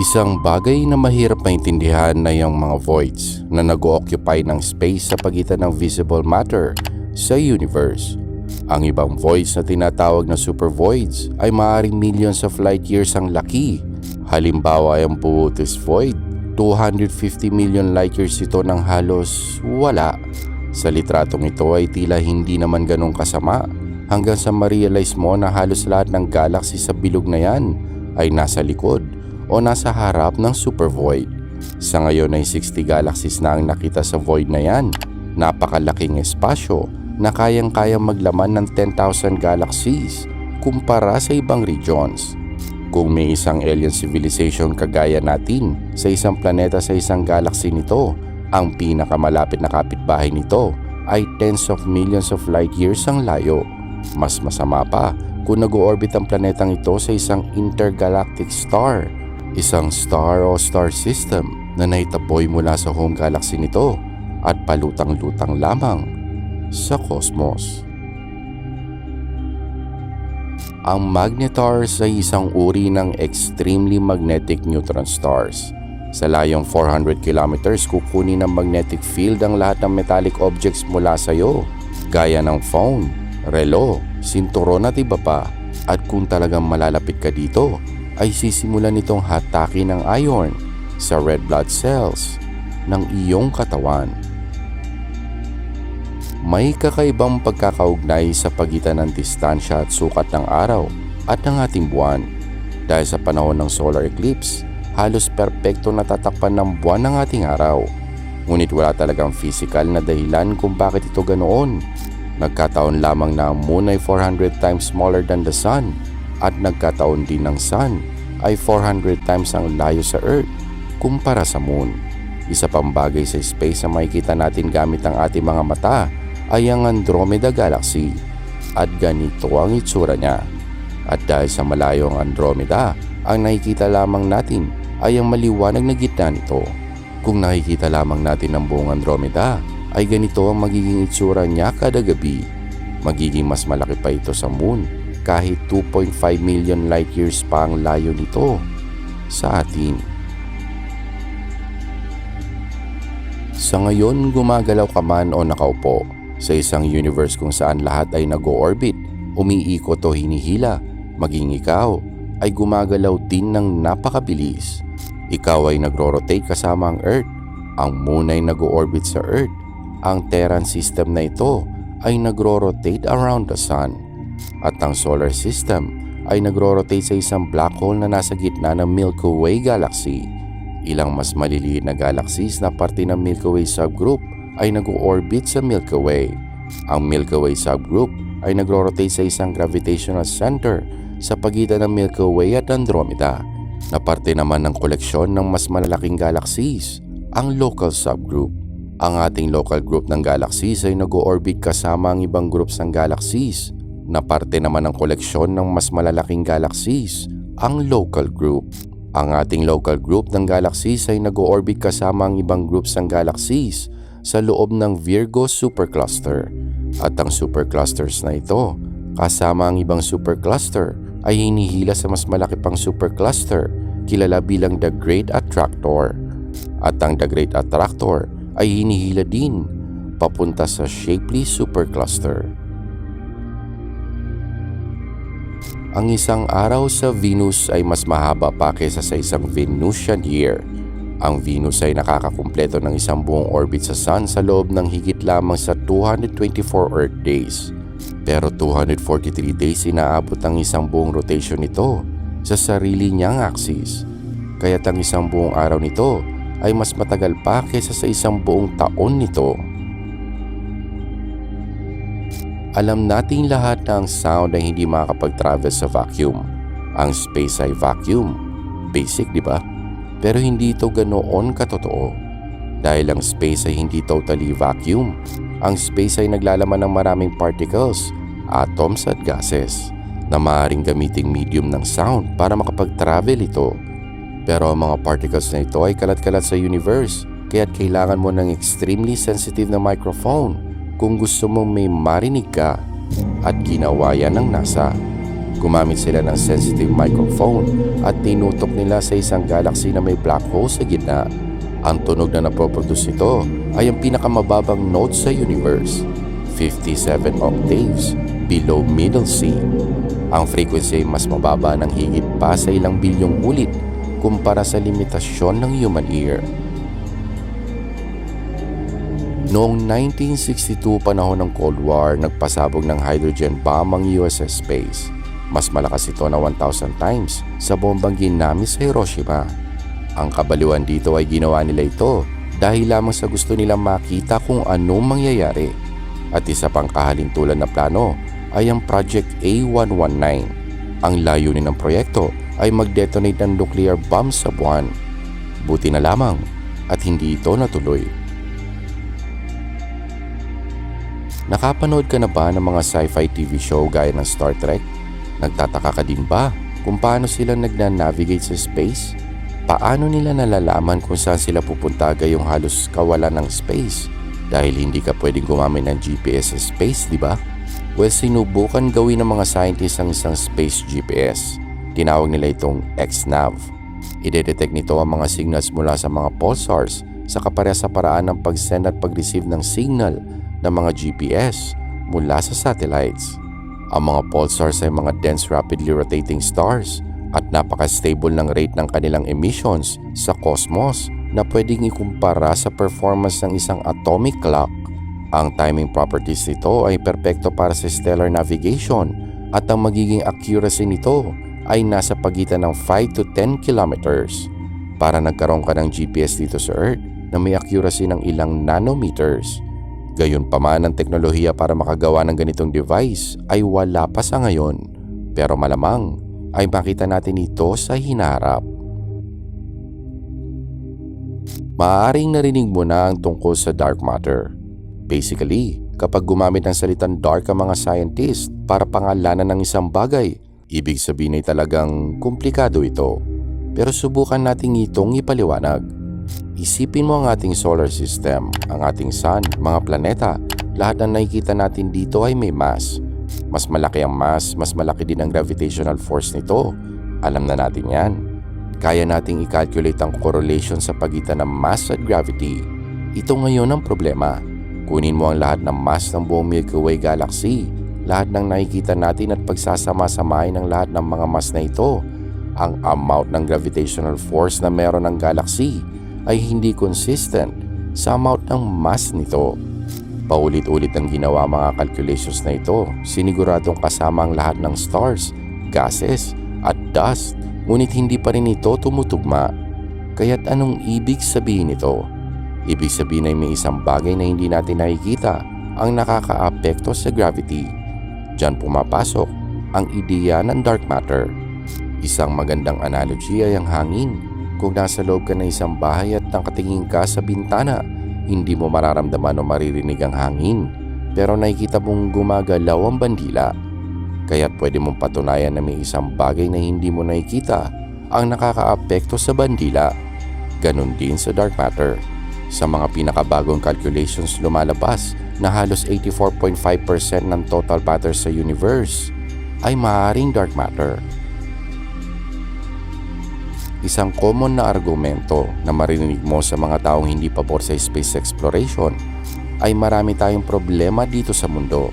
Isang bagay na mahirap maintindihan na yung mga voids na nag-occupy ng space sa pagitan ng visible matter sa universe. Ang ibang voids na tinatawag na super voids ay maaaring millions of light years ang laki. Halimbawa ay ang Boötes void, 250 million light years ito ng halos wala. Sa litratong ito ay tila hindi naman ganong kasama hanggang sa ma-realize mo na halos lahat ng galaxy sa bilog na yan ay nasa likod o nasa harap ng super void. Sa ngayon ay 60 galaxies na ang nakita sa void na yan. Napakalaking espasyo na kayang-kayang maglaman ng 10,000 galaxies kumpara sa ibang regions. Kung may isang alien civilization kagaya natin sa isang planeta sa isang galaxy nito, ang pinakamalapit na kapitbahay nito ay tens of millions of light years ang layo. Mas masama pa kung nag-orbit ang planetang ito sa isang intergalactic star, isang star o star system na naitaboy mula sa home galaxy nito at palutang-lutang lamang sa cosmos. Ang magnetars ay isang uri ng extremely magnetic neutron stars. Sa layong 400 kilometers, kukunin ng magnetic field ang lahat ng metallic objects mula sa iyo, gaya ng phone, relo, sinturon at iba pa. At kung talagang malalapit ka dito, ay sisimulan itong hatakin ng iron sa red blood cells ng iyong katawan. May kakaibang pagkakaugnay sa pagitan ng distansya at sukat ng araw at ng ating buwan. Dahil sa panahon ng solar eclipse, halos perpekto natatakpan ng buwan ng ating araw. Ngunit wala talagang physical na dahilan kung bakit ito ganoon. Nagkataon lamang na ang moon ay 400 times smaller than the sun at nagkataon din ng sun ay 400 times ang layo sa earth kumpara sa moon. Isa pang bagay sa space na makikita natin gamit ang ating mga mata ay ang Andromeda Galaxy at ganito ang itsura niya. At dahil sa malayo ang Andromeda, ang nakikita lamang natin ay ang maliwanag na gitna nito. Kung nakikita lamang natin ang buong Andromeda, ay ganito ang magiging itsura niya kada gabi. Magiging mas malaki pa ito sa Moon kahit 2.5 million light years pa ang layo nito sa atin. Sa ngayon, gumagalaw ka man o nakaupo sa isang universe kung saan lahat ay nag-orbit, umiikot o hinihila, maging ikaw ay gumagalaw din ng napakabilis. Ikaw ay nagro-rotate kasama ang Earth. Ang Moon ay nag-orbit sa Earth. Ang Terran system na ito ay nagro-rotate around the Sun. At ang solar system ay nagro-rotate sa isang black hole na nasa gitna ng Milky Way galaxy. Ilang mas maliliit na galaxies na parte ng Milky Way subgroup ay nag-orbit sa Milky Way. Ang Milky Way subgroup ay nagro-rotate sa isang gravitational center sa pagitan ng Milky Way at Andromeda na parte naman ng koleksyon ng mas malalaking galaxies, ang local subgroup. Ang ating local group ng galaxies ay nag-orbit kasama ang ibang groups ng galaxies na parte naman ng koleksyon ng mas malalaking galaxies, ang local group. Ang ating local group ng galaxies ay nag-orbit kasama ang ibang groups ng galaxies sa loob ng Virgo supercluster. At ang superclusters na ito, kasama ang ibang supercluster, ay hinihila sa mas malaki pang supercluster, kilala bilang the Great Attractor. At ang the Great Attractor ay hinihila din papunta sa Shapley supercluster. Ang isang araw sa Venus ay mas mahaba pa kaysa sa isang Venusian year. Ang Venus ay nakakakumpleto ng isang buong orbit sa Sun sa loob ng higit lamang sa 224 Earth days. Pero 243 days inaabot ang isang buong rotation nito sa sarili niyang axis. Kaya't ang isang buong araw nito ay mas matagal pa kaysa sa isang buong taon nito. Alam nating lahat na sound ay hindi makakapag-travel sa vacuum. Ang space ay vacuum. Basic, di ba? Pero hindi ito ganoon katotoo. Dahil ang space ay hindi totally vacuum. Ang space ay naglalaman ng maraming particles, atoms at gases na maaaring gamiting medium ng sound para makapag-travel ito. Pero ang mga particles na ito ay kalat-kalat sa universe kaya't kailangan mo ng extremely sensitive na microphone kung gusto mong may marinig ka at ginawa yan ng NASA. Gumamit sila ng sensitive microphone at tinutok nila sa isang galaxy na may black hole sa gitna. Ang tunog na napoproduce nito ay ang pinakamababang note sa universe, 57 octaves below middle C. Ang frequency ay mas mababa ng higit pa sa ilang bilyong ulit kumpara sa limitasyon ng human ear. Noong 1962 panahon ng Cold War, nagpasabog ng hydrogen bomb ang USS Space. Mas malakas ito na 1,000 times sa bombang ginamit sa Hiroshima. Ang kabaliwan dito ay ginawa nila ito dahil lamang sa gusto nilang makita kung anong mangyayari. At isa pang kahalintulan na plano ay ang Project A119. Ang layunin ng proyekto ay mag-detonate ng nuclear bomb sa buwan. Buti na lamang at hindi ito natuloy. Nakapanood ka na ba ng mga sci-fi TV show gaya ng Star Trek? Nagtataka ka din ba kung paano sila nagna-navigate sa space? Paano nila nalalaman kung saan sila pupunta gayong halos kawalan ng space? Dahil hindi ka pwedeng gumamit ng GPS sa space, di ba? Well, sinubukan gawin ng mga scientists ang isang space GPS. Tinawag nila itong XNAV. Ide-detect nito ang mga signals mula sa mga pulsars sa kaparehas sa paraan ng pag-send at pag-receive ng signal ng mga GPS mula sa satellites. Ang mga pulsars ay mga dense rapidly rotating stars at napaka-stable ng rate ng kanilang emissions sa cosmos na pwedeng ikumpara sa performance ng isang atomic clock. Ang timing properties nito ay perpekto para sa stellar navigation at ang magiging accuracy nito ay nasa pagitan ng 5 to 10 kilometers. Para nagkaroon ka ng GPS dito sa Earth na may accuracy ng ilang nanometers. Gayunpaman ang teknolohiya para makagawa ng ganitong device ay wala pa sa ngayon pero malamang ay makita natin ito sa hinarap. Maaaring narinig mo na ang tungkol sa dark matter. Basically, kapag gumamit ng salitang dark ang mga scientist para pangalanan ng isang bagay, ibig sabihin ay talagang komplikado ito. Pero subukan nating itong ipaliwanag. Isipin mo ang ating solar system, ang ating sun, mga planeta. Lahat ng nakikita natin dito ay may mass. Mas malaki ang mass, mas malaki din ang gravitational force nito. Alam na natin yan. Kaya nating i-calculate ang correlation sa pagitan ng mass at gravity. Ito ngayon ang problema. Kunin mo ang lahat ng mass ng buong Milky Way galaxy, lahat ng nakikita natin at pagsasama-samahin ng lahat ng mga mass na ito. Ang amount ng gravitational force na meron ng galaxy ay hindi consistent sa amount ng mass nito. Paulit-ulit ang ginawa mga calculations na ito, siniguradong kasama ang lahat ng stars, gases at dust, ngunit hindi pa rin ito tumutugma. Kaya't anong ibig sabihin nito? Ibig sabihin ay may isang bagay na hindi natin nakikita ang nakakaapekto sa gravity. Diyan pumapasok ang ideya ng dark matter. Isang magandang analogy ay ang hangin. Kung nasa loob ka ng isang bahay at nakatingin ka sa bintana, hindi mo mararamdaman o maririnig ang hangin pero nakikita mong gumagalaw ang bandila. Kaya pwede mong patunayan na may isang bagay na hindi mo nakikita ang nakakaapekto sa bandila. Ganon din sa dark matter. Sa mga pinakabagong calculations lumalabas na halos 84.5% ng total matter sa universe ay maaaring dark matter. Isang common na argumento na marinig mo sa mga taong hindi pabor sa space exploration ay marami tayong problema dito sa mundo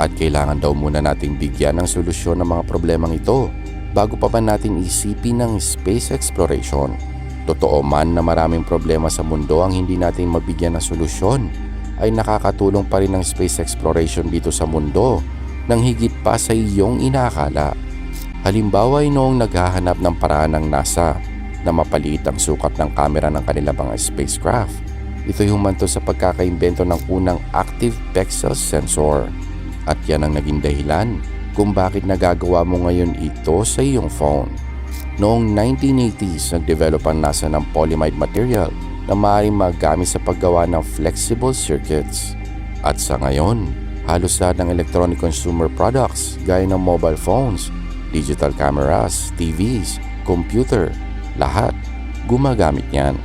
at kailangan daw muna nating bigyan ng solusyon ng mga problemang ito bago pa ba natin isipin ng space exploration. Totoo man na maraming problema sa mundo ang hindi natin mabigyan ng solusyon ay nakakatulong pa rin ang space exploration dito sa mundo nang higit pa sa iyong inaakala. Halimbawa ay noong naghahanap ng paraan ng NASA na mapaliit ang sukat ng kamera ng kanilang mga spacecraft. Ito humanto sa pagkakaimbento ng unang active pixel sensor. At yan ang naging dahilan kung bakit nagagawa mo ngayon ito sa iyong phone. Noong 1980s, nag-develop ang NASA ng polyimide material na maaaring magamit sa paggawa ng flexible circuits. At sa ngayon, halos lahat ng electronic consumer products gaya ng mobile phones, digital cameras, TVs, computer, lahat gumagamit niyan.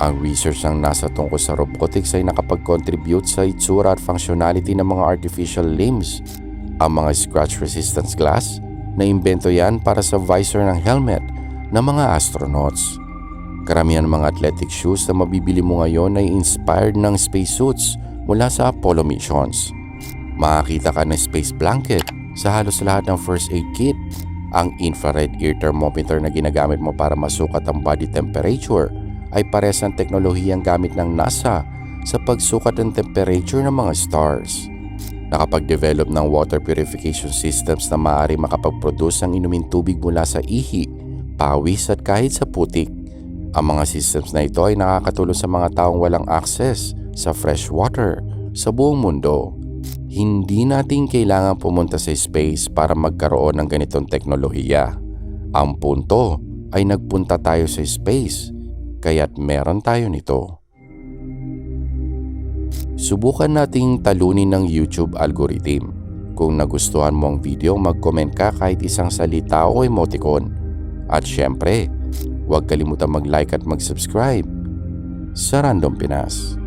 Ang research ng NASA tungkol sa robotics ay nakapag-contribute sa itsura at functionality ng mga artificial limbs, ang mga scratch resistance glass, Naimbento yan para sa visor ng helmet ng mga astronauts. Karamihan mga athletic shoes na mabibili mo ngayon ay inspired ng spacesuits mula sa Apollo missions. Makakita ka ng space blanket sa halos lahat ng first aid kit. Ang infrared ear thermometer na ginagamit mo para masukat ang body temperature ay pares ng teknolohiyang gamit ng NASA sa pagsukat ng temperature ng mga stars. Nakapag-develop ng water purification systems na maaari makapag-produce ng inuming tubig mula sa ihi, pawis at kahit sa putik. Ang mga systems na ito ay nakakatulong sa mga taong walang access sa fresh water sa buong mundo. Hindi natin kailangan pumunta sa space para magkaroon ng ganitong teknolohiya. Ang punto ay nagpunta tayo sa space, kaya't meron tayo nito. Subukan nating talunin ng YouTube algorithm. Kung nagustuhan mo ang video, mag-comment ka kahit isang salita o emoticon. At syempre, huwag kalimutan mag-like at mag-subscribe sa Random Pinas.